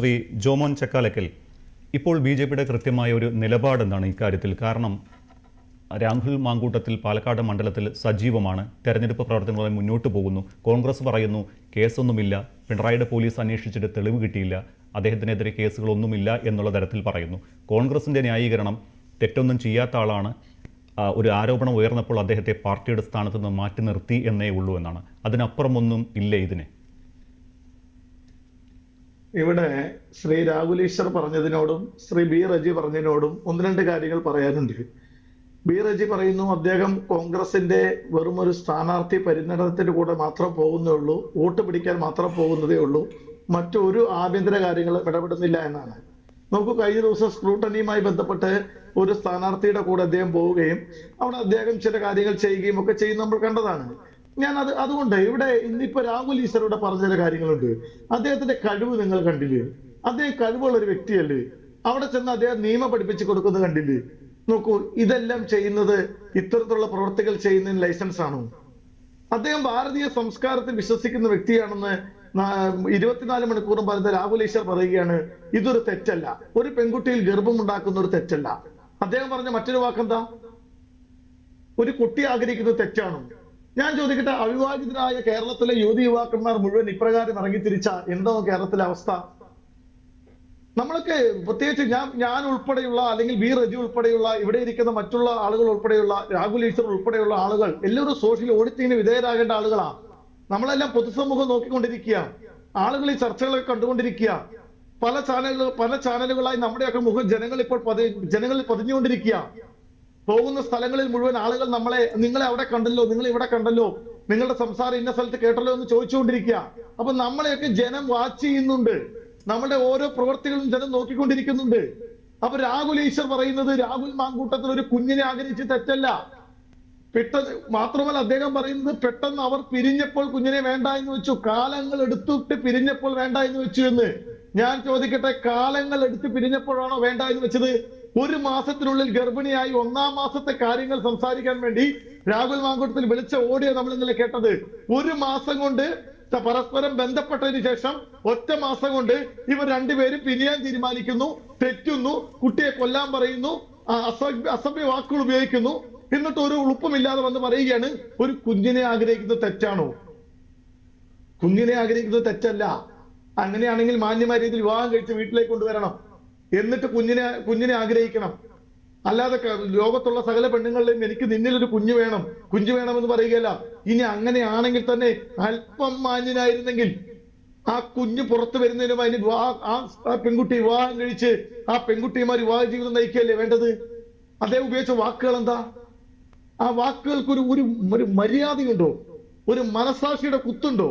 ശ്രീ ജോമോൻ ചക്കാലക്കൽ ഇപ്പോൾ B J പിയുടെ കൃത്യമായ ഒരു നിലപാടെന്താണ് ഇക്കാര്യത്തിൽ? കാരണം രാഹുൽ മാങ്കൂട്ടത്തിൽ പാലക്കാട് മണ്ഡലത്തിൽ സജീവമാണ് തെരഞ്ഞെടുപ്പ് പ്രവർത്തനങ്ങളുമായി മുന്നോട്ട് പോകുന്നു കോൺഗ്രസ് പറയുന്നു കേസൊന്നുമില്ല പിണറായിയുടെ പോലീസ് അന്വേഷിച്ചിട്ട് തെളിവ് കിട്ടിയില്ല അദ്ദേഹത്തിനെതിരെ കേസുകളൊന്നുമില്ല എന്നുള്ള തരത്തിൽ പറയുന്നു. കോൺഗ്രസിന്റെ ന്യായീകരണം തെറ്റൊന്നും ചെയ്യാത്ത ആളാണ്. ഒരു ആരോപണം ഉയർന്നപ്പോൾ അദ്ദേഹത്തെ പാർട്ടിയുടെ സ്ഥാനത്ത് നിന്ന് മാറ്റി നിർത്തി എന്നേ ഉള്ളൂ എന്നാണ്. അതിനപ്പുറമൊന്നും ഇല്ലേ ഇതിന്? ഇവിടെ ശ്രീ രാഹുൽ ഈശ്വർ പറഞ്ഞതിനോടും ശ്രീ ബി റജി പറഞ്ഞതിനോടും ഒന്ന് രണ്ട് കാര്യങ്ങൾ പറയാനുണ്ട്. ബി റജി പറയുന്നു അദ്ദേഹം കോൺഗ്രസിന്റെ വെറും ഒരു സ്ഥാനാർത്ഥി പരിണതത്തിന് കൂടെ മാത്രം പോകുന്നേ ഉള്ളൂ വോട്ട് പിടിക്കാൻ മാത്രം പോകുന്നതേ ഉള്ളൂ മറ്റൊരു ആഭ്യന്തര കാര്യങ്ങൾ ഇടപെടുന്നില്ല എന്നാണ്. നമുക്ക് കഴിഞ്ഞ ദിവസം സ്ക്രൂട്ടണിയുമായി ബന്ധപ്പെട്ട് ഒരു സ്ഥാനാർത്ഥിയുടെ കൂടെ അദ്ദേഹം പോവുകയും അവിടെ അദ്ദേഹം ചില കാര്യങ്ങൾ ചെയ്യുകയും ഒക്കെ ചെയ്യുന്ന നമ്മൾ കണ്ടതാണ്. ഞാൻ അത് അതുകൊണ്ട് ഇവിടെ ഇന്നിപ്പോ രാഹുൽ ഈശ്വർ ഇവിടെ പറഞ്ഞ ചില കാര്യങ്ങളുണ്ട്. അദ്ദേഹത്തിന്റെ കഴിവ് നിങ്ങൾ കണ്ടില്ലേ? അദ്ദേഹം കഴിവുള്ള ഒരു വ്യക്തിയല്ലേ. അവിടെ ചെന്ന് അദ്ദേഹം നിയമം പഠിപ്പിച്ചു കൊടുക്കുന്നത് കണ്ടില്ലേ? നോക്കൂ ഇതെല്ലാം ചെയ്യുന്നത് ഇത്തരത്തിലുള്ള പ്രവർത്തികൾ ചെയ്യുന്നതിന് ലൈസൻസ് ആണോ? അദ്ദേഹം ഭാരതീയ സംസ്കാരത്തിൽ വിശ്വസിക്കുന്ന വ്യക്തിയാണെന്ന് ഇരുപത്തിനാല് മണിക്കൂറും പറയുന്ന രാഹുൽ ഈശ്വർ പറയുകയാണ് ഇതൊരു തെറ്റല്ല. ഒരു പെൺകുട്ടിയിൽ ഗർഭമുണ്ടാക്കുന്ന ഒരു തെറ്റല്ല. അദ്ദേഹം പറഞ്ഞ മറ്റൊരു വാക്കെന്താ? ഒരു കുട്ടി ആഗ്രഹിക്കുന്നത് തെറ്റാണോ? ഞാൻ ചോദിക്കട്ടെ അവിവാഹിതരായ കേരളത്തിലെ യുവതി യുവാക്കന്മാർ മുഴുവൻ ഇപ്രകാരം ഇറങ്ങിത്തിരിച്ച എന്തോ കേരളത്തിലെ അവസ്ഥ? നമ്മൾക്ക് പ്രത്യേകിച്ച് ഞാൻ ഞാൻ ഉൾപ്പെടെയുള്ള അല്ലെങ്കിൽ ബി റജി ഉൾപ്പെടെയുള്ള ഇവിടെ ഇരിക്കുന്ന മറ്റുള്ള ആളുകൾ ഉൾപ്പെടെയുള്ള രാഹുൽ ഈശ്വർ ഉൾപ്പെടെയുള്ള ആളുകൾ എല്ലാവരും സോഷ്യൽ ഓഡിറ്റിങ്ങിന് വിധേയരാകേണ്ട ആളുകളാണ് നമ്മളെല്ലാം പൊതുസമൂഹം നോക്കിക്കൊണ്ടിരിക്കുക ആളുകൾ ഈ ചർച്ചകളൊക്കെ കണ്ടുകൊണ്ടിരിക്കുക പല ചാനലുകൾ പല ചാനലുകളായി നമ്മുടെയൊക്കെ മുഖം ജനങ്ങൾ ഇപ്പോൾ പതി ജനങ്ങളിൽ പതിഞ്ഞുകൊണ്ടിരിക്കുക പോകുന്ന സ്ഥലങ്ങളിൽ മുഴുവൻ ആളുകൾ നമ്മളെ നിങ്ങളെ അവിടെ കണ്ടല്ലോ നിങ്ങൾ ഇവിടെ കണ്ടല്ലോ നിങ്ങളുടെ സംസാരം ഇന്ന സ്ഥലത്ത് കേട്ടല്ലോ എന്ന് ചോദിച്ചുകൊണ്ടിരിക്കുക. അപ്പൊ നമ്മളെയൊക്കെ ജനം വാച്ച് ചെയ്യുന്നുണ്ട്. നമ്മുടെ ഓരോ പ്രവർത്തികളും ജനം നോക്കിക്കൊണ്ടിരിക്കുന്നുണ്ട്. അപ്പൊ രാഹുൽ ഈശ്വർ പറയുന്നത് രാഹുൽ മാങ്കൂട്ടത്തിൽ ഒരു കുഞ്ഞിനെ ആഗ്രഹിച്ച് തെറ്റല്ല. പെട്ടെന്ന് മാത്രമല്ല അദ്ദേഹം പറയുന്നത് പെട്ടെന്ന് അവർ പിരിഞ്ഞപ്പോൾ കുഞ്ഞിനെ വേണ്ട എന്ന് വെച്ചു. കാലങ്ങൾ എടുത്തിട്ട് പിരിഞ്ഞപ്പോൾ വേണ്ട എന്ന് വെച്ചു എന്ന്. ഞാൻ ചോദിക്കട്ടെ കാലങ്ങൾ എടുത്ത് പിരിഞ്ഞപ്പോഴാണോ വേണ്ട എന്ന് വെച്ചത്? ഒരു മാസത്തിനുള്ളിൽ ഗർഭിണിയായി ഒന്നാം മാസത്തെ കാര്യങ്ങൾ സംസാരിക്കാൻ വേണ്ടി രാഹുൽ മാങ്കൂട്ടത്തിൽ വിളിച്ച ഓഡിയോ നമ്മൾ ഇന്നലെ കേട്ടത്. ഒരു മാസം കൊണ്ട് പരസ്പരം ബന്ധപ്പെട്ടതിന് ശേഷം ഒറ്റ മാസം കൊണ്ട് ഇവർ രണ്ടുപേരും പിരിയാൻ തീരുമാനിക്കുന്നു തെറ്റുന്നു കുട്ടിയെ കൊല്ലാൻ പറയുന്നു അസഭ്യ വാക്കുകൾ ഉപയോഗിക്കുന്നു. എന്നിട്ട് ഒരു ഉളുപ്പമില്ലാതെ വന്ന് പറയുകയാണ് ഒരു കുഞ്ഞിനെ ആഗ്രഹിക്കുന്നത് തെറ്റാണോ? കുഞ്ഞിനെ ആഗ്രഹിക്കുന്നത് തെറ്റല്ല. അങ്ങനെയാണെങ്കിൽ മാന്യമായ രീതിയിൽ വിവാഹം കഴിച്ച് വീട്ടിലേക്ക് കൊണ്ടുവരണം. എന്നിട്ട് കുഞ്ഞിനെ കുഞ്ഞിനെ ആഗ്രഹിക്കണം. അല്ലാതെ ലോകത്തുള്ള സകല പെണ്ണുങ്ങളിലും എനിക്ക് നിന്നിൽ ഒരു കുഞ്ഞു വേണം. കുഞ്ഞു വേണമെന്ന് പറയുകയല്ല. ഇനി അങ്ങനെയാണെങ്കിൽ തന്നെ അല്പം മാന്യനായിരുന്നെങ്കിൽ ആ കുഞ്ഞ് പുറത്തു വരുന്നതിനും അതിന് ആ പെൺകുട്ടി വിവാഹം കഴിച്ച് ആ പെൺകുട്ടിമാർ വിവാഹ ജീവിതം നയിക്കുകയല്ലേ വേണ്ടത്? അദ്ദേഹം ഉപയോഗിച്ച വാക്കുകൾ എന്താ? ആ വാക്കുകൾക്ക് ഒരു ഒരു മര്യാദയുണ്ടോ? ഒരു മനസാക്ഷിയുടെ കുത്തുണ്ടോ?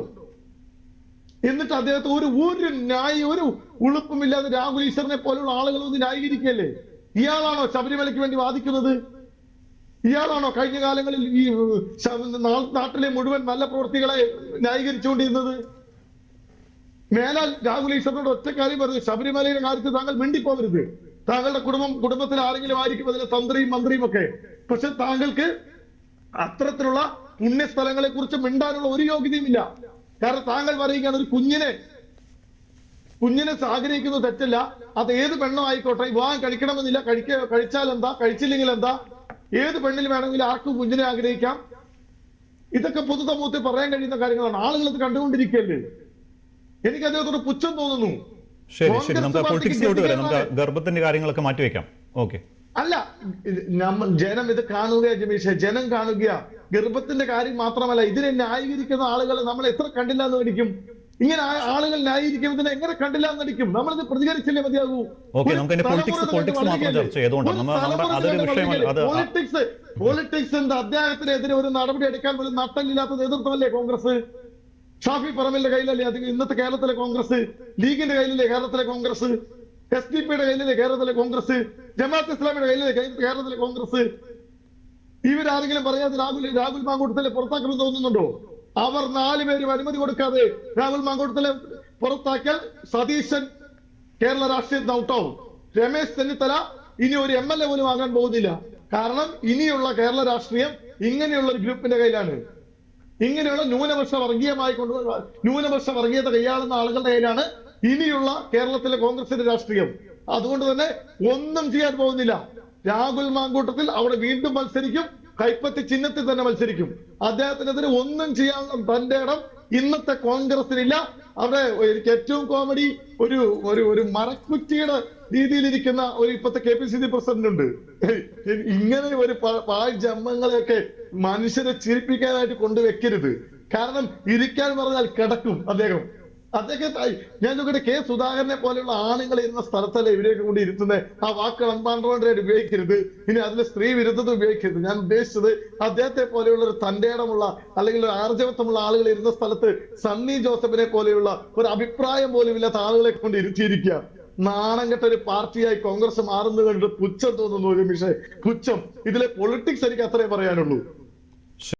എന്നിട്ട് അദ്ദേഹത്തെ ഒരു ഒരു ന്യായ ഒരു ഉളുപ്പുമില്ലാതെ രാഹുൽ ഈശ്വറിനെ പോലുള്ള ആളുകൾ ഒന്ന് ന്യായീകരിക്കല്ലേ ഇയാളാണോ ശബരിമലയ്ക്ക് വേണ്ടി വാദിക്കുന്നത്? ഇയാളാണോ കഴിഞ്ഞ കാലങ്ങളിൽ ഈ നാട്ടിലെ മുഴുവൻ നല്ല പ്രവൃത്തികളെ ന്യായീകരിച്ചുകൊണ്ടിരുന്നത്? മേലാൽ രാഹുൽ ഈശ്വറിനോട് ഒറ്റ കാര്യം പറഞ്ഞു ശബരിമലയുടെ കാര്യത്തിൽ താങ്കൾ മിണ്ടിപ്പോകരുത് താങ്കളുടെ കുടുംബം കുടുംബത്തിൽ ആരെങ്കിലും ആയിരിക്കും അതിലെ തന്ത്രിയും മന്ത്രിയും ഒക്കെ. പക്ഷെ താങ്കൾക്ക് അത്തരത്തിലുള്ള പുണ്യസ്ഥലങ്ങളെ കുറിച്ച് മിണ്ടാനുള്ള ഒരു യോഗ്യതയുമില്ല. കാരണം താങ്കൾ പറയുകയാണ് ഒരു കുഞ്ഞിനെ കുഞ്ഞിനെ ആഗ്രഹിക്കുന്നത് തെറ്റല്ല. അത് ഏത് പെണ്ണോ ആയിക്കോട്ടെ വിവാഹം കഴിക്കണമെന്നില്ല. കഴിക്ക കഴിച്ചാൽ എന്താ കഴിച്ചില്ലെങ്കിൽ എന്താ ഏത് പെണ്ണിൽ വേണമെങ്കിലും ആർക്കും കുഞ്ഞിനെ ആഗ്രഹിക്കാം. ഇതൊക്കെ പൊതുസമൂഹത്തിൽ പറയാൻ കഴിയുന്ന കാര്യങ്ങളാണ്. ആളുകൾ ഇത് കണ്ടുകൊണ്ടിരിക്കുകയല്ലേ എനിക്ക് അദ്ദേഹത്തോട് പുച്ഛം തോന്നുന്നു. ശരി ശരി. നമുക്ക് പൊളിറ്റിക്സിലോട്ട് വരാം. നമുക്ക് ഗർഭത്തിന്റെ കാര്യങ്ങളൊക്കെ മാറ്റിവെക്കാം. ഓക്കെ. അല്ല ജനം ഇത് കാണുക ജമീഷ. ജനം കാണുക ഗർഭത്തിന്റെ കാര്യം മാത്രമല്ല ഇതിനെ ന്യായീകരിക്കുന്ന ആളുകളെ നമ്മൾ എത്ര കണ്ടില്ല എന്ന് പഠിക്കും ഇങ്ങനെ ആളുകൾ ന്യായീകരിക്കുന്നതിനെ എങ്ങനെ കണ്ടില്ല എന്ന് നടിക്കും? നമ്മളിത് പ്രതികരിച്ചില്ലേ മതിയാകൂ? പൊളിറ്റിക്സ് എന്താ? അദ്ദേഹത്തിനെതിരെ ഒരു നടപടി എടുക്കാൻ പോലും നട്ടലില്ലാത്ത നേതൃത്വമല്ലേ കോൺഗ്രസ്? ഷാഫി പറമ്പിന്റെ കയ്യിലല്ലേ അത് ഇന്നത്തെ കേരളത്തിലെ കോൺഗ്രസ്? ലീഗിന്റെ കയ്യിലല്ലേ കേരളത്തിലെ കോൺഗ്രസ്? എസ് ഡി പിയുടെ കയ്യിലല്ലേ കേരളത്തിലെ കോൺഗ്രസ്? ജമാഅത്ത് ഇസ്ലാമിയുടെ കയ്യിലല്ലേ കേരളത്തിലെ കോൺഗ്രസ്? ഇവരാരെങ്കിലും പറയാതെ രാഹുൽ രാഹുൽ മാങ്കൂട്ടത്തിലെ പുറത്താക്കണമെന്ന് തോന്നുന്നുണ്ടോ? അവർ നാല് പേരും അനുമതി കൊടുക്കാതെ രാഹുൽ മാങ്കൂട്ടത്തിലെ പുറത്താക്കിയാൽ സതീശൻ കേരള രാഷ്ട്രീയത്തിന് ഔട്ടാവും രമേശ് ചെന്നിത്തല ഇനി ഒരു എം എൽ എ പോലും ആകാൻ പോകുന്നില്ല. കാരണം ഇനിയുള്ള കേരള രാഷ്ട്രീയം ഇങ്ങനെയുള്ള ഒരു ഗ്രൂപ്പിന്റെ കയ്യിലാണ്. ഇങ്ങനെയുള്ള ന്യൂനപക്ഷ വർഗീയമായി കൊണ്ട് ന്യൂനപക്ഷ വർഗീയത കൈയാളുന്ന ആളുകളുടെ കയ്യിലാണ് ഇനിയുള്ള കേരളത്തിലെ കോൺഗ്രസിന്റെ രാഷ്ട്രീയം. അതുകൊണ്ട് തന്നെ ഒന്നും ചെയ്യാൻ പോകുന്നില്ല. രാഹുൽ മാങ്കൂട്ടത്തിൽ അവിടെ വീണ്ടും മത്സരിക്കും. കൈപ്പത്തി ചിഹ്നത്തിൽ തന്നെ മത്സരിക്കും. അദ്ദേഹത്തിനെതിരെ ഒന്നും ചെയ്യാൻ തന്റെ ഇടം ഇന്നത്തെ കോൺഗ്രസിനില്ല. അവിടെ എനിക്ക് ഏറ്റവും കോമഡി ഒരു ഒരു ഒരു മരക്കുറ്റിയുടെ രീതിയിലിരിക്കുന്ന ഒരു ഇപ്പത്തെ K P C C president ഉണ്ട് ഇങ്ങനെ ഒരു പാഴ് ജമ്മങ്ങളെയൊക്കെ മനുഷ്യരെ ചിരിപ്പിക്കാനായിട്ട് കൊണ്ടുവെക്കരുത്. കാരണം ഇരിക്കാൻ പറഞ്ഞാൽ കിടക്കും അദ്ദേഹം. അദ്ദേഹം ഞാൻ നോക്കട്ടെ കെ സുധാകരനെ പോലെയുള്ള ആണുങ്ങൾ ഇരുന്ന സ്ഥലത്തല്ലേ ഇവരെയൊക്കെ കൊണ്ട് ഇരുത്തുന്നത് ആ വാക്ക് അൺപാണ്ടോണ്ടായിട്ട് ഉപയോഗിക്കരുത്. ഇനി അതിൽ സ്ത്രീ വിരുദ്ധത ഉപയോഗിക്കരുത്. ഞാൻ ഉദ്ദേശിച്ചത് അദ്ദേഹത്തെ പോലെയുള്ള ഒരു തന്റേടമുള്ള അല്ലെങ്കിൽ ഒരു ആർജവത്വമുള്ള ആളുകൾ ഇരുന്ന സ്ഥലത്ത് സണ്ണി ജോസഫിനെ പോലെയുള്ള ഒരു അഭിപ്രായം പോലും ഇല്ലാത്ത ആളുകളെ കൊണ്ട് ഇരുത്തിയിരിക്കുക. നാണം കെട്ട ഒരു പാർട്ടിയായി കോൺഗ്രസ് മാറുന്നത് കണ്ടിട്ട് പുച്ഛം തോന്നുന്നു ഒരു നിമിഷം. പുച്ഛം. ഇതിലെ പൊളിറ്റിക്സ് എനിക്ക് അത്രേ പറയാനുള്ളൂ.